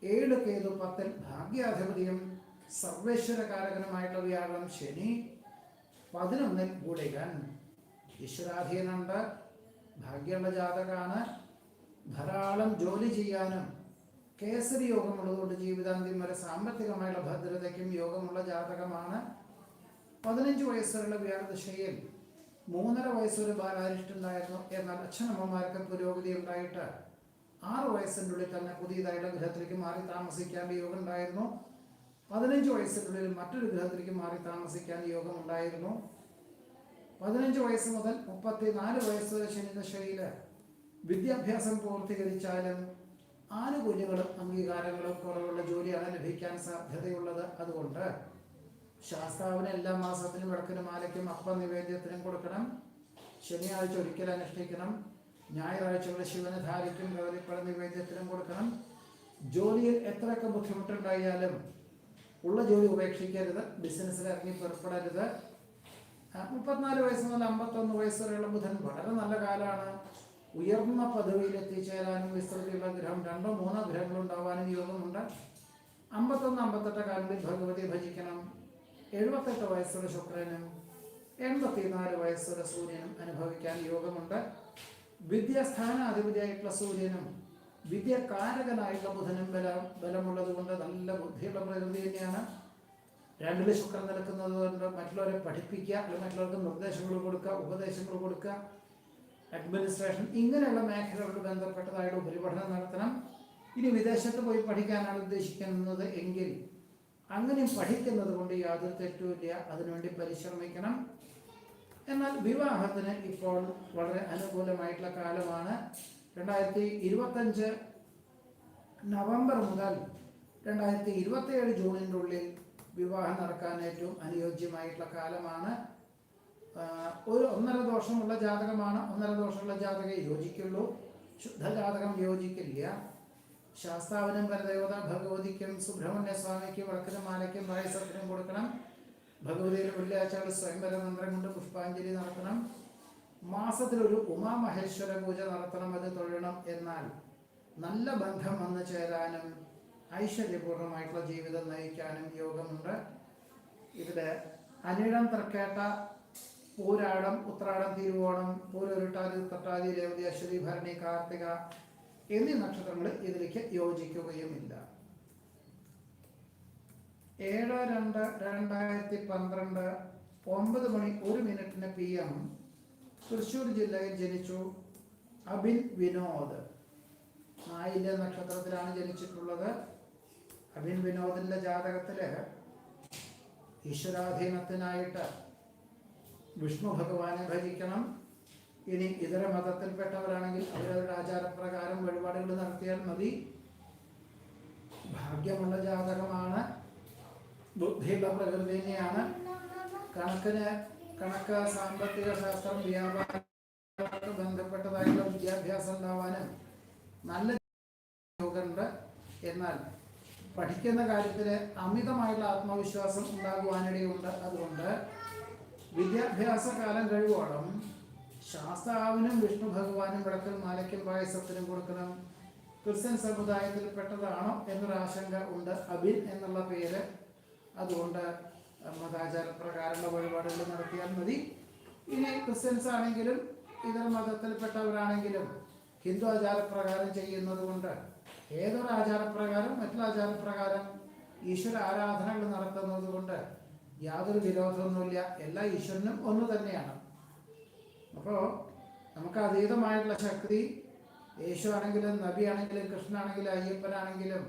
ഏഴ് കേതു പത്തിൽ ഭാഗ്യാധിപതിയും സർവേശ്വരകാരകനുമായിട്ടുള്ള വ്യാഴം ശനി പതിനൊന്നിൽ ഗുളികൻ ഈശ്വരാധീനുണ്ട് ഭാഗ്യമുള്ള ജാതകാണ്. ധാരാളം ജോലി ചെയ്യാനും കേസരി യോഗമുള്ളതുകൊണ്ട് ജീവിതാന്ത്യം വരെ സാമ്പത്തികമായുള്ള ഭദ്രതയ്ക്കും യോഗമുള്ള ജാതകമാണ്. പതിനഞ്ച് വയസ്സുള്ള വ്യാഴദശയിൽ മൂന്നര വയസ്സൊരു ബാലാരിഷ്ടുണ്ടായിരുന്നു എന്നാൽ അച്ഛനമ്മമാർക്ക് പുരോഗതി ഉണ്ടായിട്ട് ആറ് വയസ്സിന്റെ ഉള്ളിൽ തന്നെ പുതിയതായുള്ള ഗൃഹത്തിലേക്ക് മാറി താമസിക്കാൻ യോഗം ഉണ്ടായിരുന്നു പതിനഞ്ച് വയസ്സിനുള്ളിൽ മറ്റൊരു ഗ്രഹത്തിലേക്ക് മാറി താമസിക്കാൻ യോഗമുണ്ടായിരുന്നു. പതിനഞ്ച് വയസ്സ് മുതൽ മുപ്പത്തി നാല് വയസ്സ് ശനിദശയിൽ വിദ്യാഭ്യാസം പൂർത്തീകരിച്ചാലും ആനുകൂല്യങ്ങളും അംഗീകാരങ്ങളും കുറവുള്ള ജോലിയാണ് ലഭിക്കാൻ സാധ്യതയുള്ളത്. അതുകൊണ്ട് ശാസ്താവിന് എല്ലാ മാസത്തിനും വിളക്കിനും മാലയ്ക്കും അപ്പ നിവേദ്യത്തിനും കൊടുക്കണം. ശനിയാഴ്ച ഒരിക്കൽ അനുഷ്ഠിക്കണം. ഞായറാഴ്ചകളിൽ ശിവന് ധാരിക്കും. ഗൗരിപ്പഴ നിവേദ്യത്തിനും കൊടുക്കണം. ജോലിയിൽ എത്രയൊക്കെ ബുദ്ധിമുട്ടുണ്ടായാലും ഉള്ള ജോലി ഉപേക്ഷിക്കരുത് ബിസിനസ്സിൽ ഇറങ്ങി പുറപ്പെടരുത്. മുപ്പത്തിനാല് വയസ്സ് മുതൽ അമ്പത്തൊന്ന് വയസ്സ് വരെയുള്ള ബുധൻ വളരെ നല്ല കാലമാണ് ഉയർന്ന പദവിയിൽ എത്തിച്ചേരാനും വിസ്തൃതിയുള്ള ഗ്രഹം രണ്ടോ മൂന്നോ ഗ്രഹങ്ങൾ ഉണ്ടാവാനും യോഗമുണ്ട്. അമ്പത്തൊന്ന് അമ്പത്തെട്ട് കാലങ്ങളിൽ ഭഗവതി ഭജിക്കണം. എഴുപത്തെട്ട് വയസ്സുള്ള ശുക്രനും എൺപത്തിനാല് വയസ്സുള്ള സൂര്യനും അനുഭവിക്കാൻ യോഗമുണ്ട്. വിദ്യാസ്ഥാനാധിപതിയായിട്ടുള്ള സൂര്യനും വിദ്യകാരകനായിട്ടുള്ള ബുധനും ബല ബലമുള്ളത് കൊണ്ട് നല്ല ബുദ്ധിയുള്ള പ്രകൃതി തന്നെയാണ്. രണ്ടിൽ ശുക്രൻ നിൽക്കുന്നത് കൊണ്ട് മറ്റുള്ളവരെ പഠിപ്പിക്കുക അല്ലെങ്കിൽ മറ്റുള്ളവർക്ക് നിർദ്ദേശങ്ങൾ കൊടുക്കുക ഉപദേശങ്ങൾ കൊടുക്കുക അഡ്മിനിസ്ട്രേഷൻ ഇങ്ങനെയുള്ള മേഖലകളോട് ബന്ധപ്പെട്ടതായിട്ട് ഉപരിപഠനം നടത്തണം. ഇനി വിദേശത്ത് പോയി പഠിക്കാനാണ് ഉദ്ദേശിക്കുന്നത് എങ്കിൽ അങ്ങനെ പഠിക്കുന്നത് കൊണ്ട് യാതൊരു തെറ്റുമില്ല അതിനുവേണ്ടി പരിശ്രമിക്കണം. എന്നാൽ വിവാഹത്തിന് ഇപ്പോൾ വളരെ അനുകൂലമായിട്ടുള്ള കാലമാണ്. രണ്ടായിരത്തി ഇരുപത്തഞ്ച് നവംബർ മുതൽ രണ്ടായിരത്തി ഇരുപത്തിയേഴ് ജൂണിന്റെ ഉള്ളിൽ വിവാഹം നടക്കാൻ ഏറ്റവും അനുയോജ്യമായിട്ടുള്ള കാലമാണ്. ഒരു ഒന്നര ദോഷമുള്ള ജാതകമാണ്. ഒന്നര ദോഷമുള്ള ജാതകം യോജിക്കുള്ളൂ. ശുദ്ധജാതകം യോജിക്കില്ല. ശാസ്താവിനും പരദേവത ഭഗവതിക്കും സുബ്രഹ്മണ്യ സ്വാമിക്കും വടക്കിനും മാലയ്ക്കും പായസത്തിനും കൊടുക്കണം. ഭഗവതിയുടെ വെള്ളിയാഴ്ചകൾ സ്വയംവര മന്ത്രം കൊണ്ട് പുഷ്പാഞ്ജലി നടത്തണം. മാസത്തിലൊരു ഉമാമഹേശ്വര പൂജ നടത്തണം അത് തൊഴണം എന്നാൽ നല്ല ബന്ധം വന്നു ചേരാനും ഐശ്വര്യപൂർണമായിട്ടുള്ള ജീവിതം നയിക്കാനും യോഗമുണ്ട്. ഇവിടെ അനിഴം തർക്കേട്ട പൂരാടം ഉത്രാടം തിരുവോണം പൂരൊരുട്ടാതി തട്ടാതി രേവതി അശ്വതി ഭരണി കാർത്തിക എന്നീ നക്ഷത്രങ്ങൾ ഇതിലേക്ക് യോജിക്കുകയുമില്ല. ഏഴ് രണ്ട് രണ്ടായിരത്തി പന്ത്രണ്ട് ഒമ്പത് മണി ഒരു മിനിറ്റിന് പി എം തൃശ്ശൂർ ജില്ലയിൽ ജനിച്ചു അബിൻ വിനോദ്. ആയില്യ നക്ഷത്രത്തിലാണ് ജനിച്ചിട്ടുള്ളത്. അബിൻ വിനോദിന്റെ ജാതകത്തിൽ ഈശ്വരാധീനത്തിനായിട്ട് വിഷ്ണു ഭഗവാനെ ഭജിക്കണം. ഇനി ഇതര മതത്തിൽപ്പെട്ടവരാണെങ്കിൽ അവരവരുടെ ആചാരപ്രകാരം വഴിപാടുകൾ നടത്തിയാൽ മതി. ഭാഗ്യമുള്ള ജാതകമാണ്. ബുദ്ധിയുള്ള പ്രകൃതി തന്നെയാണ് കണക്കിന് കണക്ക് സാമ്പത്തിക ശാസ്ത്രം വ്യാപാരം ബന്ധപ്പെട്ടതായിട്ടുള്ള വിദ്യാഭ്യാസം ഉണ്ടാവാനും നല്ല യോഗമുണ്ട് എന്നാൽ പഠിക്കുന്ന കാര്യത്തിൽ അമിതമായിട്ടുള്ള ആത്മവിശ്വാസം ഉണ്ടാകുവാനിടയുണ്ട്. അതുകൊണ്ട് വിദ്യാഭ്യാസ കാലം കഴിവോളം ശാസ്താവിനും വിഷ്ണു ഭഗവാനും വിളക്കൽ മാലയ്ക്കും പായസത്തിനും കൊടുക്കണം. ക്രിസ്ത്യൻ സമുദായത്തിൽപ്പെട്ടതാണോ എന്നൊരു ആശങ്ക ഉണ്ട്. അബിൻ എന്നുള്ള പേര്. അതുകൊണ്ട് മതാചാര പ്രകാരമുള്ള വഴിപാടുകൾ നടത്തിയാൽ മതി. ഇനി ക്രിസ്ത്യൻസ് ആണെങ്കിലും ഇതര മതത്തിൽപ്പെട്ടവരാണെങ്കിലും ഹിന്ദു ആചാരപ്രകാരം ചെയ്യുന്നത് കൊണ്ട് ഏതൊരു ആചാരപ്രകാരം മറ്റുള്ള ആചാരപ്രകാരം ഈശ്വര ആരാധനകൾ നടത്തുന്നത് കൊണ്ട് യാതൊരു വിരോധമൊന്നുമില്ല. എല്ലാ ഈശ്വരനും ഒന്ന് തന്നെയാണ്. അപ്പോൾ നമുക്ക് അതീതമായിട്ടുള്ള ശക്തി യേശു ആണെങ്കിലും നബി ആണെങ്കിലും കൃഷ്ണനാണെങ്കിലും അയ്യപ്പനാണെങ്കിലും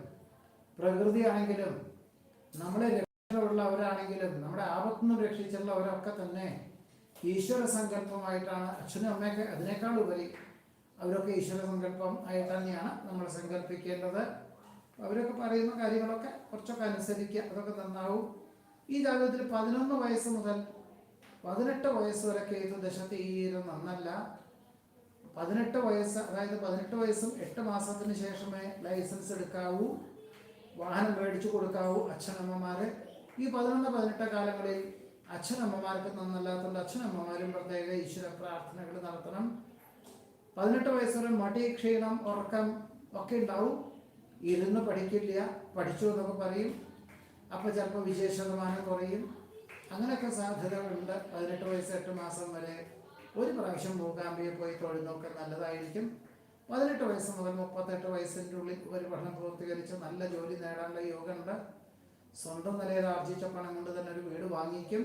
പ്രകൃതി ആണെങ്കിലും നമ്മളെ രക്ഷയുള്ളവരാണെങ്കിലും നമ്മുടെ ആപത്തു നിന്ന് രക്ഷിച്ചുള്ളവരൊക്കെ തന്നെ ഈശ്വര സങ്കല്പമായിട്ടാണ് അച്ഛനും അമ്മയൊക്കെ അതിനേക്കാൾ ഉപരി അവരൊക്കെ ഈശ്വര സങ്കല്പം ആയിട്ട് തന്നെയാണ് നമ്മൾ സങ്കല്പിക്കേണ്ടത്. അവരൊക്കെ പറയുന്ന കാര്യങ്ങളൊക്കെ കുറച്ചൊക്കെ അനുസരിക്കുക അതൊക്കെ നന്നാവും. ഈ ജാതകത്തിൽ പതിനൊന്ന് വയസ്സ് മുതൽ പതിനെട്ട് വയസ്സ് വരെ കേതു ദശ തീരെ നന്നല്ല. പതിനെട്ട് വയസ്സ് അതായത് പതിനെട്ട് വയസ്സും എട്ട് മാസത്തിന് ശേഷമേ ലൈസൻസ് എടുക്കാവൂ. വാഹനം മേടിച്ചു കൊടുക്കാവൂ അച്ഛനമ്മമാര്. ഈ പതിനൊന്ന് പതിനെട്ട് കാലങ്ങളിൽ അച്ഛനമ്മമാർക്ക് നന്നല്ലാത്തതുകൊണ്ട് അച്ഛനമ്മമാരും പ്രത്യേക ഈശ്വര പ്രാർത്ഥനകൾ നടത്തണം. പതിനെട്ട് വയസ്സ് വരെ മടി ക്ഷീണം ഉറക്കം ഒക്കെ ഉണ്ടാവും. ഇരുന്ന് പഠിക്കില്ല പഠിച്ചു എന്നൊക്കെ പറയും. അപ്പോൾ ചിലപ്പോൾ വിജയ ശതമാനം കുറയും. അങ്ങനെയൊക്കെ സാധ്യതകളുണ്ട്. പതിനെട്ട് വയസ്സ് എട്ട് മാസം വരെ ഒരു പ്രാവശ്യം മൂകാംബിയെ പോയി തൊഴിൽ തൊഴുന്നൊക്കെ നല്ലതായിരിക്കും. പതിനെട്ട് വയസ്സ് മുതൽ മുപ്പത്തെട്ട് വയസ്സിന്റെ ഉള്ളിൽ ഒരു പഠനം പൂർത്തീകരിച്ച് നല്ല ജോലി നേടാനുള്ള യോഗമുണ്ട്. സ്വന്തം നിലയിൽ ആർജിച്ച പണം കൊണ്ട് തന്നെ ഒരു വീട് വാങ്ങിക്കും.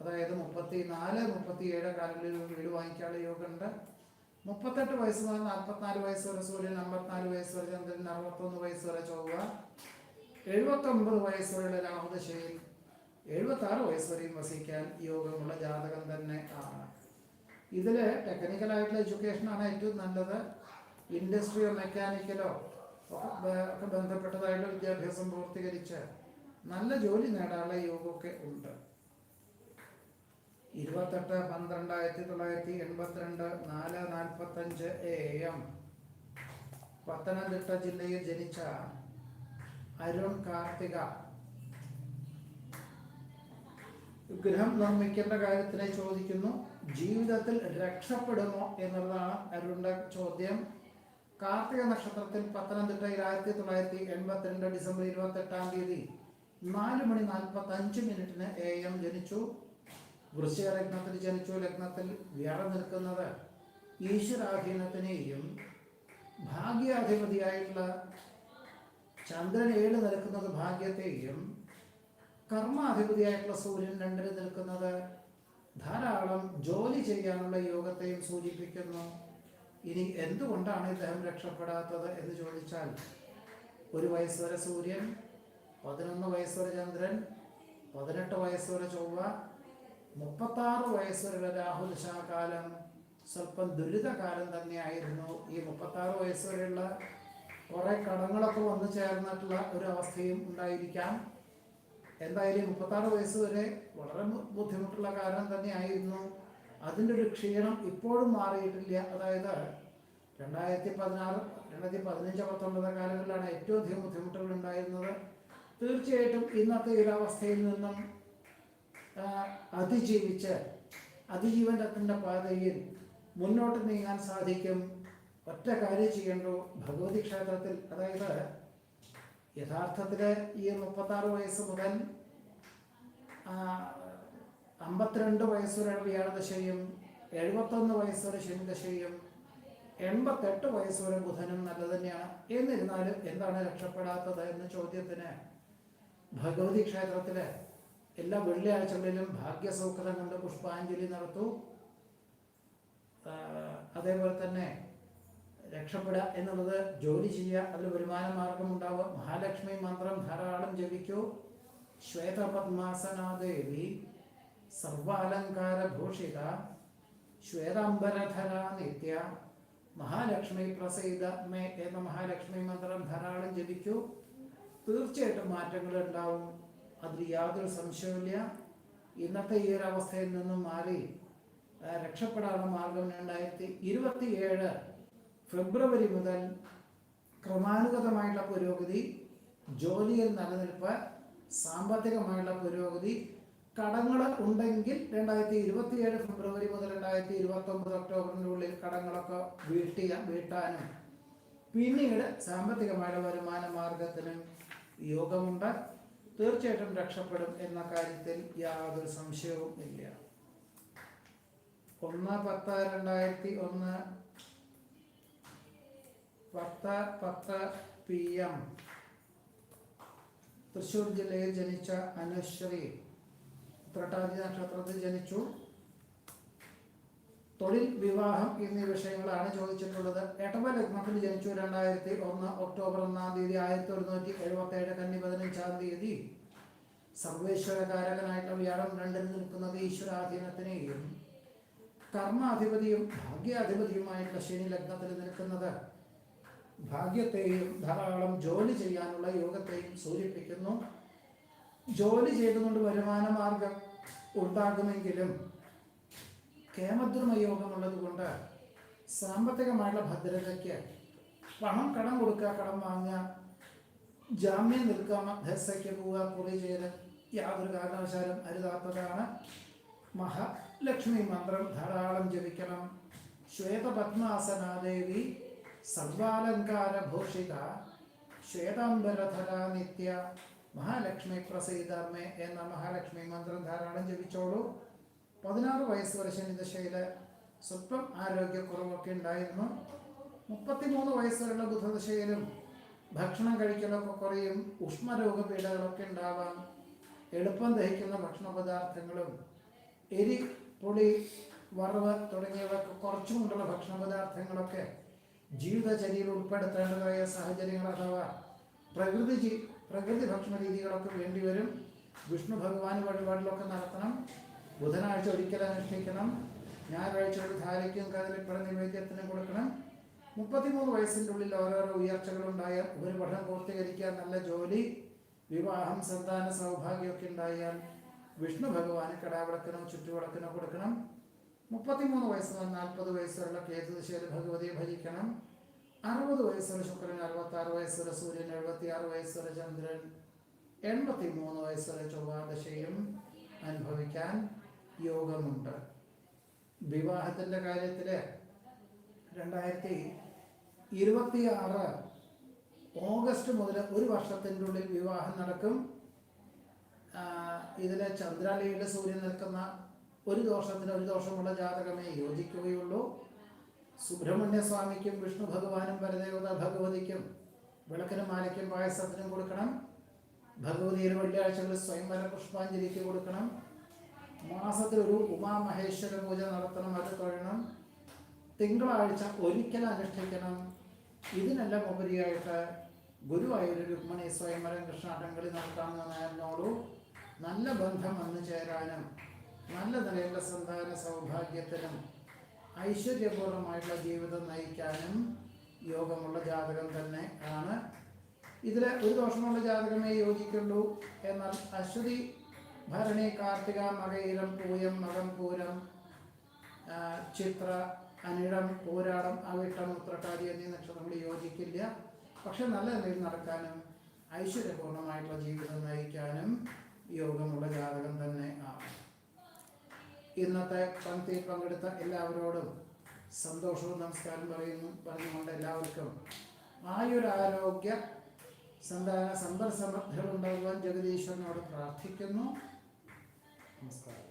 അതായത് മുപ്പത്തി നാല് മുപ്പത്തി ഏഴ് കാലങ്ങളിൽ ഒരു വീട് വാങ്ങിക്കാനുള്ള യോഗമുണ്ട് മുപ്പത്തെട്ട് വയസ്സ് മുതൽ നാൽപ്പത്തിനാല് വയസ്സ് വരെ സൂര്യൻ അമ്പത്തിനാല് വയസ്സ് വരെ ചന്ദ്രൻ അറുപത്തൊന്ന് വയസ്സ് വരെ ചൊവ്വ എഴുപത്തൊമ്പത് വയസ്സ് വരെയുള്ള രാഹുദശയിൽ എഴുപത്തി ആറ് വയസ്സ് വരെയും വസിക്കാൻ യോഗമുള്ള ജാതകം തന്നെ ആണ്. ഇതിൽ ടെക്നിക്കലായിട്ടുള്ള എഡ്യൂക്കേഷൻ ആണ് ഏറ്റവും നല്ലത്. ഇൻഡസ്ട്രിയോ മെക്കാനിക്കലോ ഒക്കെ ബന്ധപ്പെട്ടതായിട്ടുള്ള വിദ്യാഭ്യാസം പൂർത്തീകരിച്ച് നല്ല ജോലി നേടാനുള്ള യോഗമൊക്കെ ഉണ്ട്. ഇരുപത്തെട്ട് പന്ത്രണ്ട് ആയിരത്തി തൊള്ളായിരത്തി എൺപത്തിരണ്ട് നാല് നാൽപ്പത്തഞ്ച് എ എം. പത്തനംതിട്ട ജില്ലയിൽ ജനിച്ച അരുൺ കാർത്തിക. ഗൃഹം നിർമ്മിക്കേണ്ട കാര്യത്തിനെ ചോദിക്കുന്നു. ജീവിതത്തിൽ രക്ഷപ്പെടുമോ എന്നുള്ളതാണ് അരുണിന്റെ ചോദ്യം. കാർത്തിക നക്ഷത്രത്തിൽ പത്തനംതിട്ടയിൽ ആയിരത്തി തൊള്ളായിരത്തി എൺപത്തിരണ്ട് ഡിസംബർ ഇരുപത്തെട്ടാം തീയതി നാല് മണി നാൽപ്പത്തി അഞ്ച് മിനിറ്റിന് എ എം ജനിച്ചു. വൃശ്ചിക ലഗ്നത്തിൽ ജനിച്ചു. ലഗ്നത്തിൽ വ്യാഴം നിൽക്കുന്നത് ഈശ്വരാധീനത്തിനെയും ഭാഗ്യാധിപതിയായിട്ടുള്ള ചന്ദ്രൻ ഏഴ് നിൽക്കുന്നത് ഭാഗ്യത്തെയും കർമാധിപതിയായിട്ടുള്ള സൂര്യൻ രണ്ടിന് നിൽക്കുന്നത് ധാരാളം ജോലി ചെയ്യാനുള്ള യോഗത്തെയും സൂചിപ്പിക്കുന്നു. ഇനി എന്തുകൊണ്ടാണ് ഇദ്ദേഹം രക്ഷപ്പെടാത്തത് എന്ന് ചോദിച്ചാൽ ഒരു വയസ്സ് വരെ സൂര്യൻ പതിനൊന്ന് വയസ്സുവരെ ചന്ദ്രൻ പതിനെട്ട് വയസ്സുവരെ ചൊവ്വ മുപ്പത്താറ് വയസ്സ് വരെയുള്ള രാഹുദശാകാലം സ്വല്പം ദുരിതകാലം തന്നെയായിരുന്നു. ഈ മുപ്പത്താറ് വയസ്സുവരെയുള്ള കുറേ കടങ്ങളൊക്കെ വന്നു ചേർന്നിട്ടുള്ള ഒരു അവസ്ഥയും ഉണ്ടായിരിക്കാം. എന്തായാലും മുപ്പത്താറ് വയസ്സ് വരെ വളരെ ബുദ്ധിമുട്ടുള്ള കാലം തന്നെയായിരുന്നു. അതിന്റെ ഒരു ക്ഷീണം ഇപ്പോഴും മാറിയിട്ടില്ല. അതായത് രണ്ടായിരത്തി പതിനാറ് രണ്ടായിരത്തി പതിനഞ്ച് പത്തൊമ്പത് കാലങ്ങളിലാണ് ഏറ്റവും അധികം ബുദ്ധിമുട്ടുകൾ ഉണ്ടായിരുന്നത്. തീർച്ചയായിട്ടും ഇന്നത്തെ ഒരു നിന്നും അതിജീവിച്ച് അതിജീവനത്തിന്റെ പാതയിൽ മുന്നോട്ട് നീങ്ങാൻ സാധിക്കും. ഒറ്റ കാര്യം ചെയ്യേണ്ടു. ഭഗവതി ക്ഷേത്രത്തിൽ അതായത് യഥാർത്ഥത്തിൽ ഈ മുപ്പത്താറ് വയസ്സ് മുതൽ അമ്പത്തിരണ്ട് വയസ്സ് വരെ വ്യാഴദശയും എഴുപത്തൊന്ന് വയസ്സ് വരെ ശനിദശയും എൺപത്തെട്ട് വയസ്സ് വരെ ബുധനും നല്ലത് തന്നെയാണ്. എന്നിരുന്നാലും എന്താണ് രക്ഷപ്പെടാത്തത് എന്ന ചോദ്യത്തിന് ഭഗവതി ക്ഷേത്രത്തിൽ എല്ലാ വെള്ളിയാഴ്ചകളിലും ഭാഗ്യസൗഖ്യം കൊണ്ട് പുഷ്പാഞ്ജലി നടത്തൂ. അതേപോലെ തന്നെ രക്ഷപ്പെടുക എന്നുള്ളത് ജോലി ചെയ്യുക അതിൽ വരുമാന മാർഗം ഉണ്ടാവുക. മഹാലക്ഷ്മി മന്ത്രം ധാരാളം ജപിക്കൂ. ശ്വേതപത്മാസനാദേവി സർവാലങ്കാര ഭൂഷിത ശ്വേതാംബരധര നിത്യ മഹാലക്ഷ്മി പ്രസീത മേ എന്ന മഹാലക്ഷ്മി മന്ത്രം ധാരാളം ജപിക്കൂ. തീർച്ചയായിട്ടും മാറ്റങ്ങൾ ഉണ്ടാവും അതിൽ യാതൊരു സംശയവുമില്ല. ഇന്നത്തെ ഈ ഒരു അവസ്ഥയിൽ നിന്നും മാറി രക്ഷപ്പെടാനുള്ള മാർഗം രണ്ടായിരത്തി ഇരുപത്തിയേഴ് ഫെബ്രുവരി മുതൽ ക്രമാനുഗതമായിട്ടുള്ള പുരോഗതി ജോലിയിൽ നിലനിൽപ്പ് സാമ്പത്തികമായുള്ള പുരോഗതി കടങ്ങൾ ഉണ്ടെങ്കിൽ രണ്ടായിരത്തി ഇരുപത്തിയേഴ് ഫെബ്രുവരി മുതൽ രണ്ടായിരത്തി ഇരുപത്തി ഒമ്പത് ഒക്ടോബറിന്റെ ഉള്ളിൽ കടങ്ങളൊക്കെ വീട്ടിയ വീട്ടാനും. പിന്നീട് സാമ്പത്തികമായ വരുമാന മാർഗത്തിനും യോഗമുണ്ട്. തീർച്ചയായിട്ടും രക്ഷപ്പെടും എന്ന കാര്യത്തിൽ യാതൊരു സംശയവും ഇല്ല. ഒന്ന് പത്ത് രണ്ടായിരത്തി ഒന്ന് പത്ത് പത്ത് പി എം തൃശ്ശൂർ ജില്ലയിൽ ജനിച്ച അനുശ്രീ ഉത്രട്ടാതി നക്ഷത്രത്തിൽ ജനിച്ചു. തൊഴിൽ വിവാഹം എന്നീ വിഷയങ്ങളാണ് ചോദിച്ചിട്ടുള്ളത്. എട്ടവ ലഗ്നത്തിൽ ജനിച്ചു രണ്ടായിരത്തി ഒന്ന് ഒക്ടോബർ ഒന്നാം തീയതി ആയിരത്തി ഒരുന്നൂറ്റി എഴുപത്തി ഏഴ് കന്നി പതിനഞ്ചാം തീയതി. സർവേശ്വരകാരകനായിട്ടുള്ള വ്യാഴം രണ്ടിൽ നിൽക്കുന്നത് ഈശ്വരാധീനത്തിനെയും കർമാധിപതിയും ഭാഗ്യാധിപതിയുമായിട്ടുള്ള ശനി ലഗ്നത്തിൽ നിൽക്കുന്നത് ഭാഗ്യത്തെയും ധാരാളം ജോലി ചെയ്യാനുള്ള യോഗത്തെയും സൂചിപ്പിക്കുന്നു. ജോലി ചെയ്തുകൊണ്ട് വരുമാന മാർഗം ഉണ്ടാകുമെങ്കിലും കേമദ്രുമ യോഗമുള്ളത് കൊണ്ട് സാമ്പത്തികമായുള്ള ഭദ്രതയ്ക്ക് പണം കടം കൊടുക്കുക കടം വാങ്ങുക ജാമ്യം നിൽക്കുക മധ്യസ്ഥയ്ക്ക് പോവുക കുറി ചെയ്ത് യാതൊരു കാരണവശാലും അരുതാത്തതാണ്. മഹാലക്ഷ്മി മന്ത്രം ധാരാളം ജപിക്കണം. ശ്വേതപത്മാസനാദേവി സർവാലങ്കാര ഭൂഷിത ശ്വേതാംബരധര നിത്യ മഹാലക്ഷ്മി പ്രസീതമേ എന്ന മഹാലക്ഷ്മി മന്ത്രം ധാരാളം ജപിച്ചോളൂ. പതിനാറ് വയസ്സ് വരെ ശനിദശയിൽ സ്വല്പം ആരോഗ്യക്കുറവൊക്കെ ഉണ്ടായിരുന്നു. മുപ്പത്തിമൂന്ന് വയസ്സ് വരെയുള്ള ബുധദശയിലും ഭക്ഷണം കഴിക്കലൊക്കെ കുറയും. ഉഷ്മരോഗപീഠകളൊക്കെ ഉണ്ടാവാം. എളുപ്പം ദഹിക്കുന്ന ഭക്ഷണ പദാർത്ഥങ്ങളും എരി പൊടി വറവ് തുടങ്ങിയവയൊക്കെ കുറച്ചുകൊണ്ടുള്ള ഭക്ഷണ പദാർത്ഥങ്ങളൊക്കെ ജീവിതചര്യയിൽ ഉൾപ്പെടുത്തേണ്ടതായ സാഹചര്യങ്ങൾ അഥവാ പ്രകൃതി പ്രകൃതി ഭക്ഷണ രീതികളൊക്കെ വേണ്ടിവരും. വിഷ്ണു ഭഗവാൻ വഴിപാടിലൊക്കെ നടത്തണം. ബുധനാഴ്ച ഒരിക്കൽ അനുഷ്ഠിക്കണം. ഞായറാഴ്ച ഒരു ധാരയ്ക്കും കതിരിപ്പട നിവേദ്യത്തിന് കൊടുക്കണം. മുപ്പത്തിമൂന്ന് വയസ്സിന്റെ ഉള്ളിൽ ഓരോരോ ഉയർച്ചകളുണ്ടായ ഉപരിപഠനം പൂർത്തീകരിക്കാൻ നല്ല ജോലി വിവാഹം സന്താന സൗഭാഗ്യമൊക്കെ ഉണ്ടായാൽ വിഷ്ണു ഭഗവാന് കടാവിളക്കനോ ചുറ്റുവിളക്കനോ കൊടുക്കണം. മുപ്പത്തിമൂന്ന് വയസ്സ് മുതൽ നാൽപ്പത് വയസ്സുള്ള കേതുദശയിൽ ഭഗവതിയെ ഭജിക്കണം. അറുപത് വയസ്സുള്ള ശുക്രൻ അറുപത്തി ആറ് വയസ്സുള്ള സൂര്യൻ എഴുപത്തി ആറ് വയസ്സുള്ള ചന്ദ്രൻ എൺപത്തി മൂന്ന് വയസ്സുള്ള ചൊവ്വാദശയും അനുഭവിക്കാൻ യോഗമുണ്ട്. വിവാഹത്തിന്റെ കാര്യത്തിൽ രണ്ടായിരത്തി ഇരുപത്തി ആറ് ഓഗസ്റ്റ് മുതൽ ഒരു വർഷത്തിന്റെ ഉള്ളിൽ വിവാഹം നടക്കും. ഇതിൽ ചന്ദ്രാലയുടെ സൂര്യൻ നിൽക്കുന്ന ഒരു ദോഷത്തിന് ഒരു ദോഷമുള്ള ജാതകമേ യോജിക്കുകയുള്ളൂ. സുബ്രഹ്മണ്യ സ്വാമിക്കും വിഷ്ണു ഭഗവാനും പരദേവത ഭഗവതിക്കും വിളക്കിനും മാലയ്ക്കും പായസത്തിനും കൊടുക്കണം. ഭഗവതിയുടെ വെള്ളിയാഴ്ചകളിൽ സ്വയംവര പുഷ്പാഞ്ജലിക്ക് കൊടുക്കണം. മാസത്തിൽ ഒരു ഉമാമഹേശ്വര പൂജ നടത്തണം അത് തൊഴണം തിങ്കളാഴ്ച ഒരിക്കൽ അനുഷ്ഠിക്കണം. ഇതിനെല്ലാം ഉപരിയായിട്ട് ഗുരുവായൂർ രുക്മണി സ്വയംവരം കൃഷ്ണാട്ടംകളി നടത്താമെന്നോടു നല്ല ബന്ധം വന്നു ചേരാനും നല്ല നിലയിലുള്ള സന്താന സൗഭാഗ്യത്തിനും ഐശ്വര്യപൂർണമായിട്ടുള്ള ജീവിതം നയിക്കാനും യോഗമുള്ള ജാതകം തന്നെ ആണ്. ഇതിൽ ഒരു ദോഷമുള്ള ജാതകമേ യോജിക്കുള്ളൂ. എന്നാൽ അശ്വതി ഭരണി കാർത്തിക മകയിലം പൂയം മകം പൂരം ചിത്ര അനിഴം പൂരാടം അവിട്ടം ഉത്രട്ടാതി എന്നീ നക്ഷത്രങ്ങൾ യോജിക്കില്ല. പക്ഷെ നല്ല നിലയിൽ നടക്കാനും ഐശ്വര്യപൂർണമായിട്ടുള്ള ജീവിതം നയിക്കാനും യോഗമുള്ള ജാതകം തന്നെ ആണ്. ഇന്നത്തെ പങ്ക്തിയിൽ പങ്കെടുത്ത എല്ലാവരോടും സന്തോഷവും നമസ്കാരം പറയുന്നു പറഞ്ഞുകൊണ്ട് എല്ലാവർക്കും ആയുരാരോഗ്യ സന്താന സമ്പൽ സമൃദ്ധികൾ ജഗദീശ്വരനോട് പ്രാർത്ഥിക്കുന്നു. നമസ്കാരം